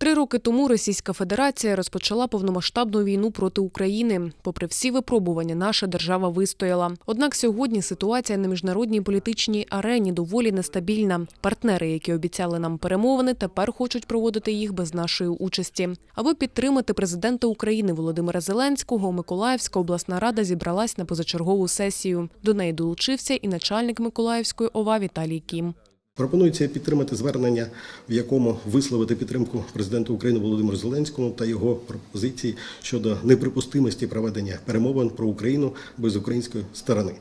Три роки тому Російська Федерація розпочала повномасштабну війну проти України. Попри всі випробування, наша держава вистояла. Однак сьогодні ситуація на міжнародній політичній арені доволі нестабільна. Партнери, які обіцяли нам перемовини, тепер хочуть проводити їх без нашої участі. Аби підтримати президента України Володимира Зеленського, Миколаївська обласна рада зібралась на позачергову сесію. До неї долучився і начальник Миколаївської ОВА Віталій Кім. Пропонується підтримати звернення, в якому висловити підтримку президенту України Володимиру Зеленському та його пропозиції щодо неприпустимості проведення перемовин про Україну без української сторони.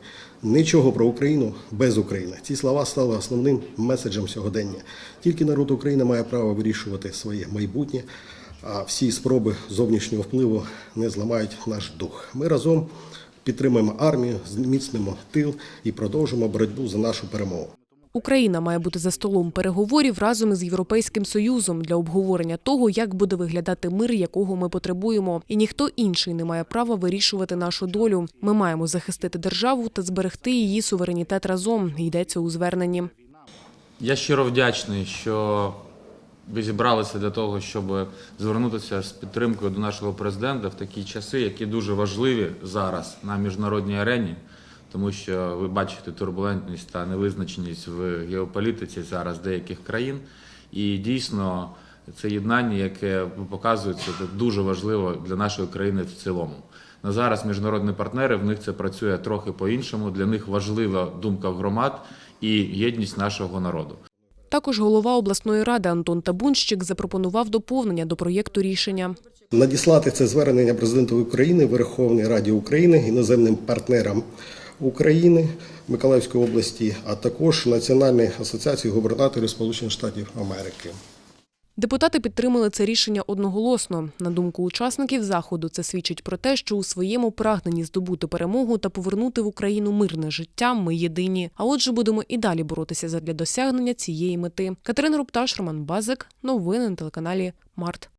Нічого про Україну без України. Ці слова стали основним меседжем сьогодення. Тільки народ України має право вирішувати своє майбутнє. А всі спроби зовнішнього впливу не зламають наш дух. Ми разом підтримуємо армію, зміцнимо тил і продовжимо боротьбу за нашу перемогу. Україна має бути за столом переговорів разом із Європейським Союзом для обговорення того, як буде виглядати мир, якого ми потребуємо. І ніхто інший не має права вирішувати нашу долю. Ми маємо захистити державу та зберегти її суверенітет разом. Йдеться у зверненні. Я щиро вдячний, що ви зібралися для того, щоб звернутися з підтримкою до нашого президента в такі часи, які дуже важливі зараз на міжнародній арені, тому що ви бачите турбулентність та невизначеність в геополітиці зараз деяких країн. І дійсно це єднання, яке це дуже важливо для нашої країни в цілому. На зараз міжнародні партнери в них це працює трохи по-іншому. Для них важлива думка громад і єдність нашого народу. Також голова обласної ради Антон Табунщик запропонував доповнення до проєкту рішення. Надіслати це звернення президенту України, Верховній Раді України, іноземним партнерам України, Миколаївської області, а також Національній асоціації губернаторів Сполучених Штатів Америки. Депутати підтримали це рішення одноголосно. На думку учасників заходу, це свідчить про те, що у своєму прагненні здобути перемогу та повернути в Україну мирне життя ми єдині. А отже, будемо і далі боротися задля досягнення цієї мети. Катерина Рупташ, Роман Базик. Новини на телеканалі Март.